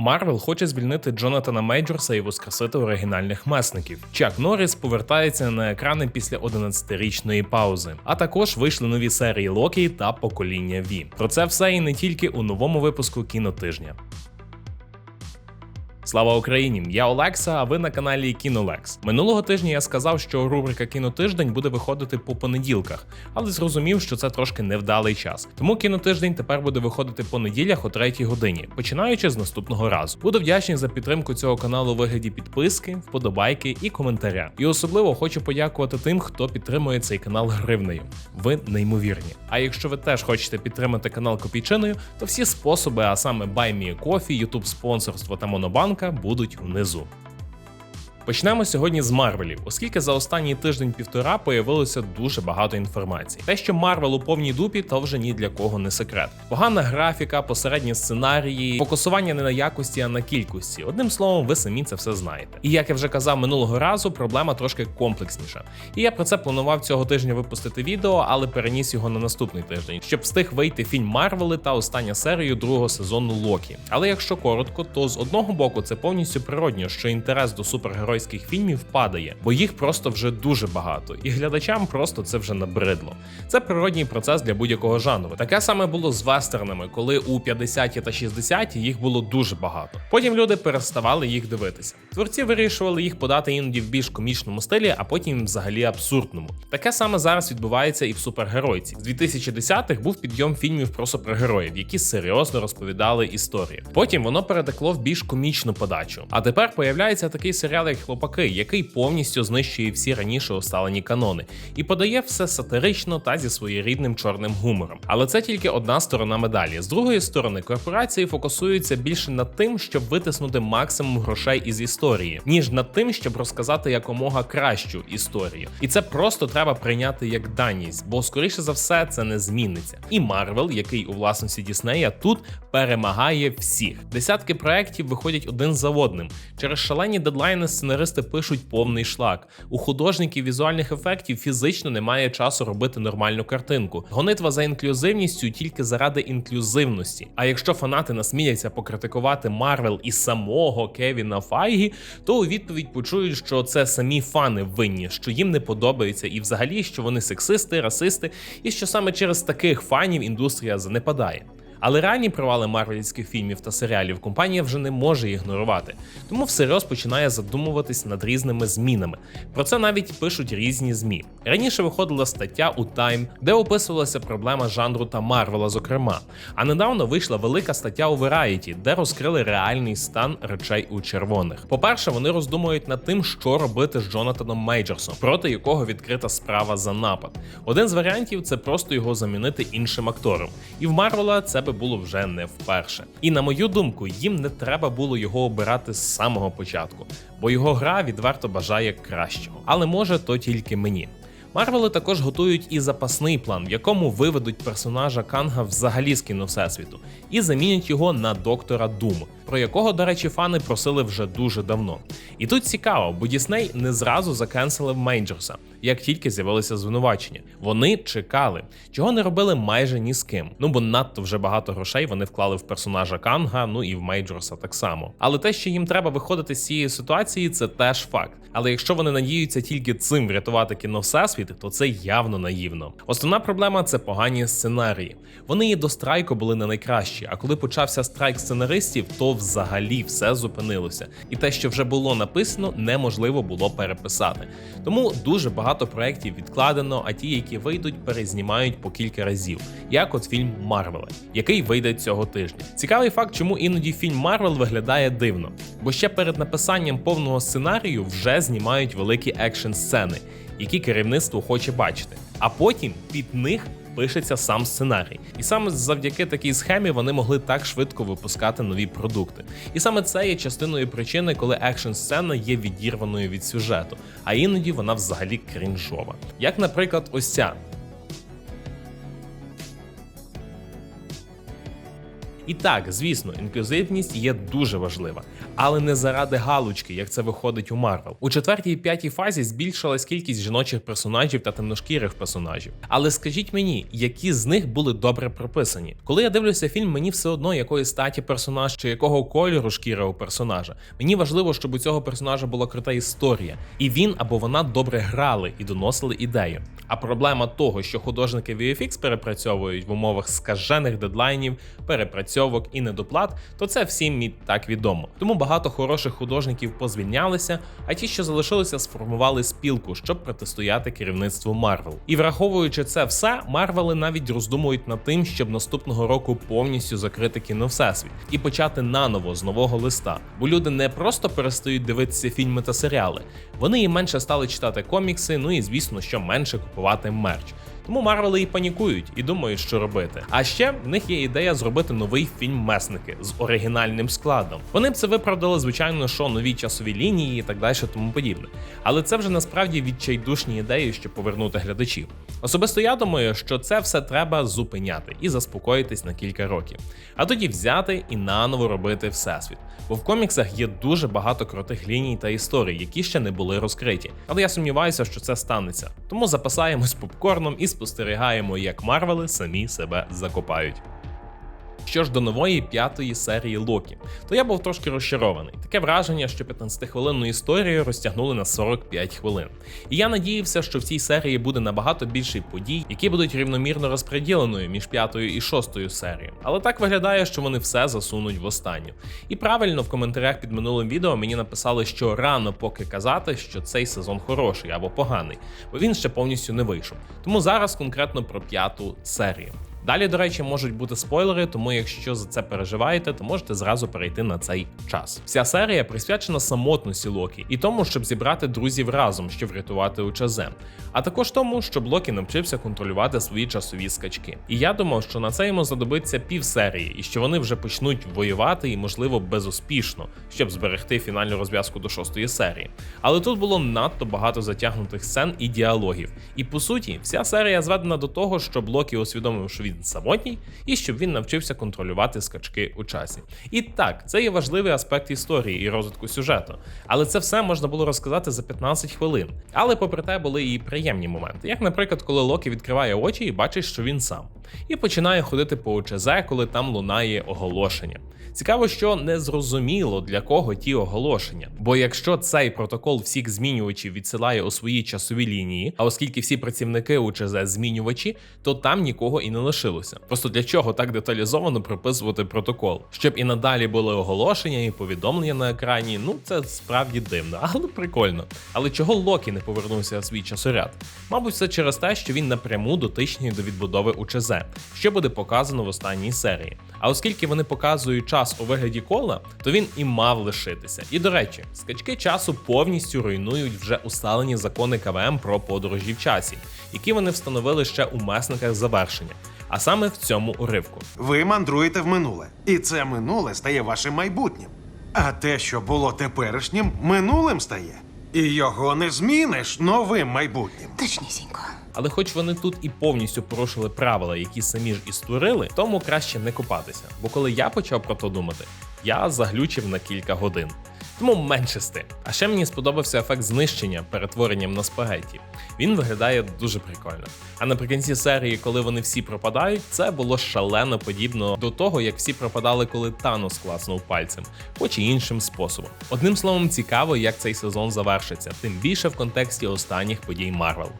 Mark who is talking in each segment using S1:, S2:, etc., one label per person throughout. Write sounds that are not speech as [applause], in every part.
S1: Марвел хоче звільнити Джонатана Мейджорса і воскресити оригінальних месників. Чак Норріс повертається на екрани після 11-річної паузи. А також вийшли нові серії Локі та Покоління Ві. Про це все і не тільки у новому випуску кінотижня. Слава Україні! Я Олекса, а ви на каналі Кінолекс. Минулого тижня я сказав, що рубрика Кінотиждень буде виходити по понеділках, але зрозумів, що це трошки невдалий час. Тому кінотиждень тепер буде виходити по неділях о 3 годині, починаючи з наступного разу. Буду вдячний за підтримку цього каналу у вигляді підписки, вподобайки і коментаря. І особливо хочу подякувати тим, хто підтримує цей канал гривнею. Ви неймовірні. А якщо ви теж хочете підтримати канал копійчиною, то всі способи, а саме BuyMeACoffee, YouTube спонсорство та Монобанка будуть внизу. Почнемо сьогодні з Марвелів, оскільки за останній тиждень-півтора появилося дуже багато інформації. Те, що Марвел у повній дупі, то вже ні для кого не секрет. Погана графіка, посередні сценарії, фокусування не на якості, а на кількості. Одним словом, ви самі це все знаєте. І як я вже казав минулого разу, проблема трошки комплексніша. І я про це планував цього тижня випустити відео, але переніс його на наступний тиждень, щоб встиг вийти фільм Марвели та остання серія другого сезону Локі. Але якщо коротко, то з одного боку це повністю природньо, що інтерес до супергеройських фільмів падає, бо їх просто вже дуже багато, і глядачам просто це вже набридло. Це природній процес для будь-якого жанру. Таке саме було з вестернами, коли у 50-ті та 60-ті їх було дуже багато. Потім люди переставали їх дивитися. Творці вирішували їх подати іноді в більш комічному стилі, а потім взагалі абсурдному. Таке саме зараз відбувається і в супергеройці. З 2010-х був підйом фільмів про супергероїв, які серйозно розповідали історії. Потім воно перетекло в більш комічну подачу. А тепер появляється такий серіал, як хлопаки, який повністю знищує всі раніше усталені канони і подає все сатирично та зі своєрідним чорним гумором. Але це тільки одна сторона медалі. З другої сторони, корпорації фокусуються більше над тим, щоб витиснути максимум грошей із історії, ніж над тим, щоб розказати якомога кращу історію. І це просто треба прийняти як даність, бо скоріше за все це не зміниться. І Марвел, який у власності Діснея, тут перемагає всіх. Десятки проєктів виходять один за одним. Через шалені дедлайни сценаристи пишуть повний шлак. У художників візуальних ефектів фізично немає часу робити нормальну картинку. Гонитва за інклюзивністю тільки заради інклюзивності. А якщо фанати насміяться покритикувати Марвел і самого Кевіна Файгі, то у відповідь почують, що це самі фани винні, що їм не подобається, і взагалі, що вони сексисти, расисти, і що саме через таких фанів індустрія занепадає. Але ранні провали марвелівських фільмів та серіалів компанія вже не може ігнорувати, тому всерйоз починає задумуватись над різними змінами. Про це навіть пишуть різні змі. Раніше виходила стаття у Time, де описувалася проблема жанру та Марвела, зокрема. А недавно вийшла велика стаття у Variety, де розкрили реальний стан речей у червоних. По-перше, вони роздумують над тим, що робити з Джонатаном Мейджерсом, проти якого відкрита справа за напад. Один з варіантів це просто його замінити іншим актором. І в Марвела це би було вже не вперше. І на мою думку, їм не треба було його обирати з самого початку, бо його гра відверто бажає кращого. Але може то тільки мені. Марвели також готують і запасний план, в якому виведуть персонажа Канга взагалі з кіно всесвіту, і замінять його на доктора Дум, про якого, до речі, фани просили вже дуже давно. І тут цікаво, бо Дісней не зразу закенселив Мейджорса, як тільки з'явилися звинувачення. Вони чекали, чого не робили майже ні з ким. Ну бо надто вже багато грошей вони вклали в персонажа Канга, ну і в Мейджорса так само. Але те, що їм треба виходити з цієї ситуації, це теж факт. Але якщо вони надіються тільки цим врятувати кіно всесвіт, то це явно наївно. Основна проблема це погані сценарії. Вони і до страйку були не найкращі. А коли почався страйк сценаристів, то взагалі все зупинилося. І те, що вже було написано, неможливо було переписати. Тому дуже багато проєктів відкладено, а ті, які вийдуть, перезнімають по кілька разів, як от фільм Марвела, який вийде цього тижня. Цікавий факт, чому іноді фільм Марвел виглядає дивно, бо ще перед написанням повного сценарію вже знімають великі екшн сцени, які керівництво хоче бачити, а потім під них. Пишеться сам сценарій, і саме завдяки такій схемі вони могли так швидко випускати нові продукти. І саме це є частиною причини, коли екшн сцена є відірваною від сюжету, а іноді вона взагалі крінжова. Як, наприклад, ось ця. І так, звісно, інклюзивність є дуже важлива, але не заради галочки, як це виходить у Марвел. У четвертій і п'ятій фазі збільшилась кількість жіночих персонажів та темношкірих персонажів. Але скажіть мені, які з них були добре прописані? Коли я дивлюся фільм, мені все одно якої статі персонаж чи якого кольору шкіра у персонажа. Мені важливо, щоб у цього персонажа була крута історія, і він або вона добре грали і доносили ідею. А проблема того, що художники VFX перепрацьовують в умовах скажених дедлайнів, перепрацьовок і недоплат, то це всім і так відомо. Тому багато хороших художників позвільнялися, а ті, що залишилися, сформували спілку, щоб протистояти керівництву Марвел. І враховуючи це все, Марвели навіть роздумують над тим, щоб наступного року повністю закрити кіно всесвіт і почати наново з нового листа. Бо люди не просто перестають дивитися фільми та серіали, вони і менше стали читати комікси, ну і звісно, що менше купувати мерч. Тому Марвели і панікують і думають, що робити. А ще в них є ідея зробити новий фільм Месники з оригінальним складом. Вони б це виправдали, звичайно, що нові часові лінії і так далі, тому подібне. Але це вже насправді відчайдушні ідеї, щоб повернути глядачів. Особисто я думаю, що це все треба зупиняти і заспокоїтись на кілька років, а тоді взяти і наново робити всесвіт. Бо в коміксах є дуже багато крутих ліній та історій, які ще не були розкриті. Але я сумніваюся, що це станеться. Тому запасаємось попкорном і спостерігаємо, як Марвели самі себе закопають. Що ж до нової п'ятої серії Локі, то я був трошки розчарований. Таке враження, що 15-хвилинну історію розтягнули на 45 хвилин. І я надіявся, що в цій серії буде набагато більше подій, які будуть рівномірно розподіленою між п'ятою і шостою серією. Але так виглядає, що вони все засунуть в останню. І правильно в коментарях під минулим відео мені написали, що рано поки казати, що цей сезон хороший або поганий, бо він ще повністю не вийшов. Тому зараз конкретно про п'яту серію. Далі, до речі, можуть бути спойлери, тому якщо за це переживаєте, то можете зразу перейти на цей час. Вся серія присвячена самотності Локі і тому, щоб зібрати друзів разом, щоб врятувати УЧЗ, а також тому, щоб Локі навчився контролювати свої часові скачки. І я думав, що на це йому знадобиться пів серії, і що вони вже почнуть воювати і, можливо, безуспішно, щоб зберегти фінальну розв'язку до шостої серії. Але тут було надто багато затягнутих сцен і діалогів. І по суті, вся серія зведена до того, щоб Локі усвідомив, що він самотній, і щоб він навчився контролювати скачки у часі. І так, це є важливий аспект історії і розвитку сюжету. Але це все можна було розказати за 15 хвилин. Але попри те були і приємні моменти, як, наприклад, коли Локі відкриває очі і бачить, що він сам, і починає ходити по ОЧЗ, коли там лунає оголошення. Цікаво, що не зрозуміло для кого ті оголошення. Бо якщо цей протокол всіх змінювачів відсилає у свої часові лінії, а оскільки всі працівники УЧЗ змінювачі, то там нікого і не лишилося. Просто для чого так деталізовано прописувати протокол? Щоб і надалі були оголошення і повідомлення на екрані. Ну це справді дивно, [laughs] але прикольно. Але чого Локі не повернувся в свій часоряд? Мабуть, це через те, що він напряму дотичний до відбудови УЧЗ, що буде показано в останній серії. А оскільки вони показують час у вигляді кола, то він і мав лишитися. І до речі, скачки часу повністю руйнують вже усталені закони КВМ про подорожі в часі, які вони встановили ще у месниках завершення. А саме в цьому уривку.
S2: Ви мандруєте в минуле, і це минуле стає вашим майбутнім. А те, що було теперішнім, минулим стає. І його не зміниш новим майбутнім.
S3: Точнісінько.
S1: Але хоч вони тут і повністю порушили правила, які самі ж і створили, тому краще не купатися. Бо коли я почав про то думати, я заглючив на кілька годин. Тому менше з тим. А ще мені сподобався ефект знищення перетворенням на спагетті. Він виглядає дуже прикольно. А наприкінці серії, коли вони всі пропадають, це було шалено подібно до того, як всі пропадали, коли Танос класнув пальцем, хоч і іншим способом. Одним словом, цікаво, як цей сезон завершиться, тим більше в контексті останніх подій Марвел.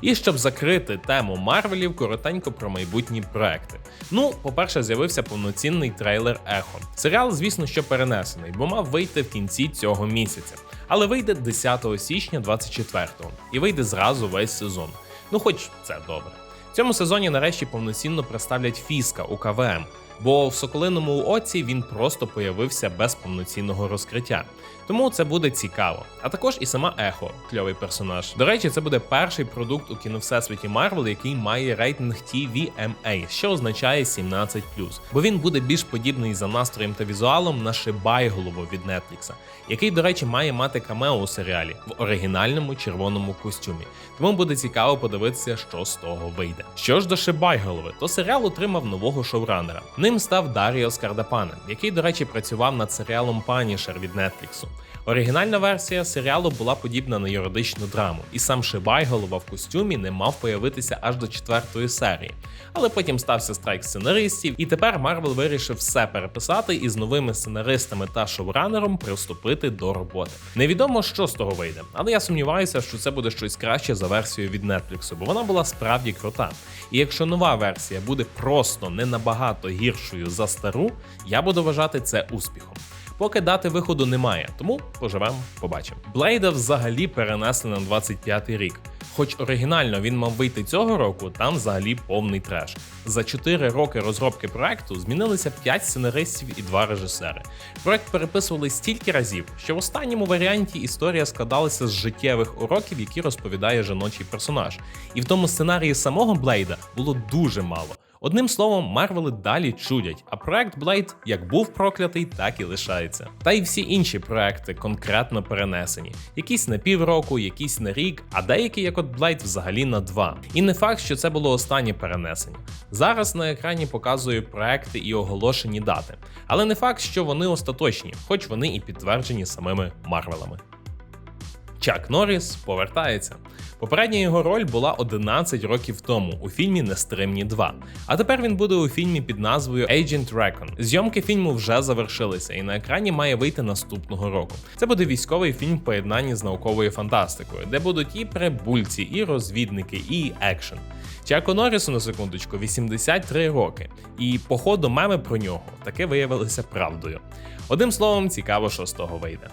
S1: І щоб закрити тему Марвелів, коротенько про майбутні проекти. Ну, по-перше, з'явився повноцінний трейлер Ехо. Серіал, звісно, що перенесений, бо мав вийти в кінці цього місяця, але вийде 10 січня 24-го і вийде зразу весь сезон. Ну, хоч це добре. В цьому сезоні нарешті повноцінно представлять Фіска у КВМ, бо в Соколиному оці він просто появився без повноцінного розкриття. Тому це буде цікаво. А також і сама Ехо, кльовий персонаж. До речі, це буде перший продукт у кіновсесвіті Марвел, який має рейтинг TVMA, що означає 17+. Бо він буде більш подібний за настроєм та візуалом на Шибайголову від Netflix, який, до речі, має мати камео у серіалі в оригінальному червоному костюмі. Тому буде цікаво подивитися, що з того вийде. Що ж до Шибайголови, то серіал отримав нового шоуранера. Ним став Даріо Скардапане, який, до речі, працював над серіалом Панішер від Netflix. Оригінальна версія серіалу була подібна на юридичну драму, і сам Шибай, голова в костюмі, не мав появитися аж до четвертої серії. Але потім стався страйк сценаристів, і тепер Марвел вирішив все переписати і з новими сценаристами та шоуранером приступити до роботи. Невідомо, що з того вийде, але я сумніваюся, що це буде щось краще за версією від Netflix, бо вона була справді крута. І якщо нова версія буде просто не набагато гіршою за стару, я буду вважати це успіхом. Поки дати виходу немає, тому поживемо, побачимо. Блейда взагалі перенесли на 25-й рік. Хоч оригінально він мав вийти цього року, там взагалі повний треш. За 4 роки розробки проекту змінилися 5 сценаристів і 2 режисери. Проект переписували стільки разів, що в останньому варіанті історія складалася з життєвих уроків, які розповідає жіночий персонаж. І в тому сценарії самого Блейда було дуже мало. Одним словом, Марвели далі чудять, а проект Blade як був проклятий, так і лишається. Та й всі інші проекти конкретно перенесені: якісь на півроку, якісь на рік, а деякі, як от Blade, взагалі на два. І не факт, що це було останнє перенесення. Зараз на екрані показую проекти і оголошені дати, але не факт, що вони остаточні, хоч вони і підтверджені самими Марвелами. Чак Норріс повертається. Попередня його роль була 11 років тому у фільмі Нестримні 2. А тепер він буде у фільмі під назвою Agent Recon. Зйомки фільму вже завершилися, і на екрані має вийти наступного року. Це буде військовий фільм в поєднанні з науковою фантастикою, де будуть і прибульці, і розвідники, і екшен. Чаку Норрісу на секундочку 83 роки, і походу меми про нього таки виявилися правдою. Одним словом, цікаво, що з того вийде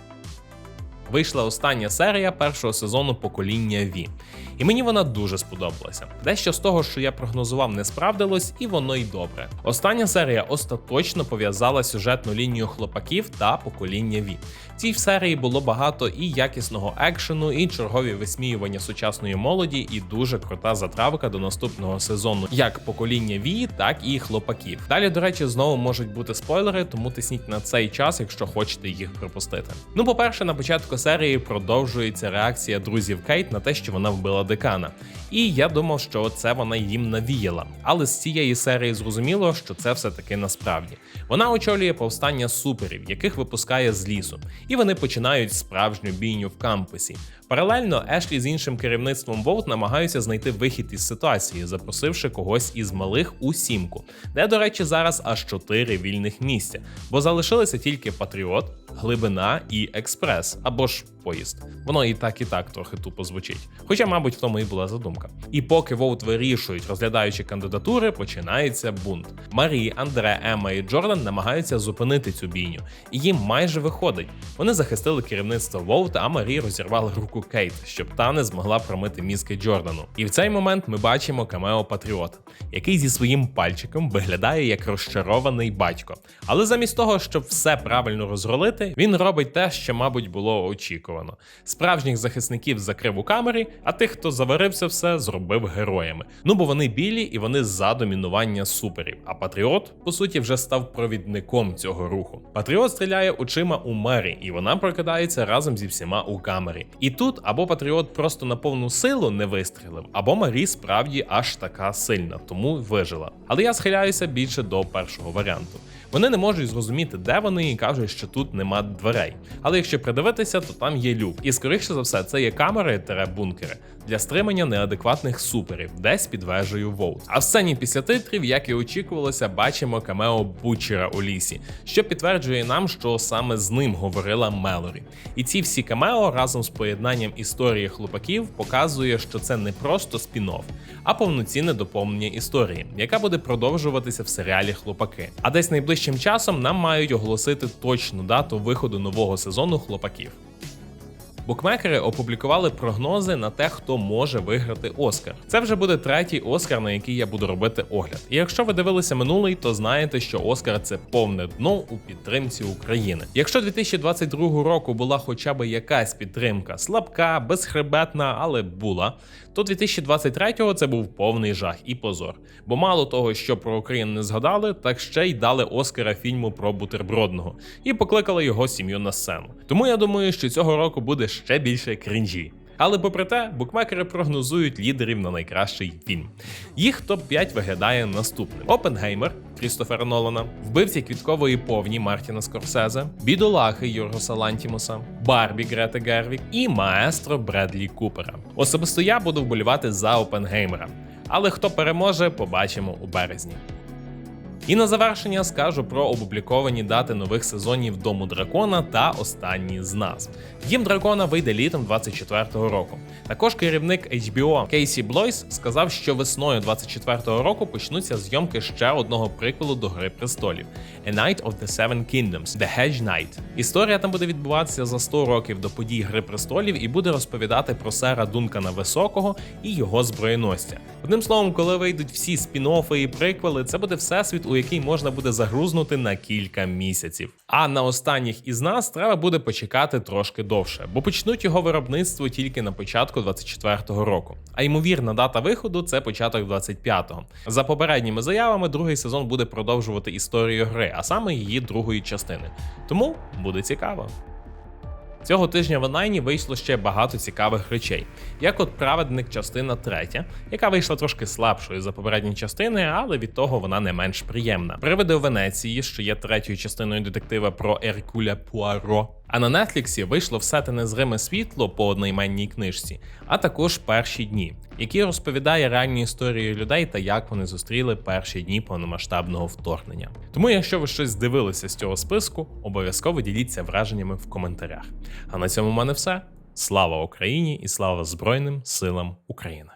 S1: вийшла остання серія першого сезону покоління Ві. І мені вона дуже сподобалася. Дещо з того, що я прогнозував, не справдилось, і воно й добре. Остання серія остаточно пов'язала сюжетну лінію хлопаків та покоління Ві. В цій серії було багато і якісного екшену, і чергові висміювання сучасної молоді, і дуже крута затравка до наступного сезону, як покоління Ві, так і хлопаків. Далі, до речі, знову можуть бути спойлери, тому тисніть на цей час, якщо хочете їх пропустити. Ну, по-перше, на початку серії продовжується реакція друзів Кейт на те, що вона вбила декана. І я думав, що це вона їм навіяла. Але з цієї серії зрозуміло, що це все таки насправді. Вона очолює повстання суперів, яких випускає з лісу, і вони починають справжню бійню в кампусі. Паралельно Ешлі з іншим керівництвом Волт намагаються знайти вихід із ситуації, запросивши когось із малих у сімку, де, до речі, зараз аж чотири вільних місця, бо залишилися тільки Патріот, Глибина і Експрес або ж поїзд. Воно і так, і так трохи тупо звучить. Хоча, мабуть, в тому і була задумка. І поки Волт вирішують, розглядаючи кандидатури, починається бунт. Марі, Андре, Ема і Джордан намагаються зупинити цю бійню, і їм майже виходить. Вони захистили керівництво Волта, а Марі розірвали руку Кейт, щоб та не змогла промити мізки Джордану. І в цей момент ми бачимо камео Патріота, який зі своїм пальчиком виглядає як розчарований батько. Але замість того, щоб все правильно розролити, він робить те, що, мабуть, було очікувано. Справжніх захисників закрив у камері, а тих, хто заварився все, зробив героями. Ну бо вони білі і вони за домінування суперів. А Патріот, по суті, вже став провідником цього руху. Патріот стріляє очима у Мері, і вона прокидається разом зі всіма у камері. І тут або Патріот просто на повну силу не вистрілив, або Марі справді аж така сильна, тому вижила. Але я схиляюся більше до першого варіанту. Вони не можуть зрозуміти, де вони, і кажуть, що тут нема дверей. Але якщо придивитися, то там є люк. І скоріше за все, це є камери та бункери для стримання неадекватних суперів, десь під вежею Воут. А в сцені після титрів, як і очікувалося, бачимо камео Бучера у лісі, що підтверджує нам, що саме з ним говорила Мелорі. І ці всі камео разом з поєднанням історії хлопаків показує, що це не просто спін-офф, а повноцінне доповнення історії, яка буде продовжуватися в серіалі Хлопаки. А десь найближчим часом нам мають оголосити точну дату виходу нового сезону хлопаків. Букмекери опублікували прогнози на те, хто може виграти Оскар. Це вже буде третій Оскар, на який я буду робити огляд. І якщо ви дивилися минулий, то знаєте, що Оскар це повне дно у підтримці України. Якщо 2022 року була хоча б якась підтримка, слабка, безхребетна, але була, то 2023-го це був повний жах і позор. Бо мало того, що про Україну не згадали, так ще й дали Оскара фільму про бутербродного і покликали його сім'ю на сцену. Тому я думаю, що цього року буде ще більше крінжі. Але попри те, букмекери прогнозують лідерів на найкращий фільм. Їх топ-5 виглядає наступним: Опенгеймер Крістофера Нолана, вбивці квіткової повні Мартіна Скорсезе, бідолахи Йоргоса Лантімуса, Барбі Грети Гервік і маестро Бредлі Купера. Особисто я буду вболівати за Опенгеймера. Але хто переможе, побачимо у березні. І на завершення скажу про опубліковані дати нових сезонів Дому дракона та Останній з нас. Дім дракона вийде літом 24-го року. Також керівник HBO Кейсі Блойс сказав, що весною 24-го року почнуться зйомки ще одного приквелу до Гри престолів A Night of the Seven Kingdoms The Hedge Knight. Історія там буде відбуватися за 100 років до подій Гри престолів і буде розповідати про сера Дункана Високого і його зброєносця. Одним словом, коли вийдуть всі спін-оффи і приквели, це буде всесвіт, у який можна буде загрузнути на кілька місяців. А на останніх із нас треба буде почекати трошки довше, бо почнуть його виробництво тільки на початку 24-го року. А ймовірна дата виходу це початок 25-го. За попередніми заявами, другий сезон буде продовжувати історію гри, а саме її другої частини. Тому буде цікаво. Цього тижня в онлайні вийшло ще багато цікавих речей, як от праведник частина третя, яка вийшла трошки слабшою за попередні частини, але від того вона не менш приємна. Привиди у Венеції, що є третьою частиною детектива про Еркуля Пуаро. А на Нетфліксі вийшло все те незриме світло по одноіменній книжці, а також перші дні, який розповідає реальні історії людей та як вони зустріли перші дні повномасштабного вторгнення. Тому, якщо ви щось здивилися з цього списку, обов'язково діліться враженнями в коментарях. А на цьому в мене все. Слава Україні і слава Збройним силам України!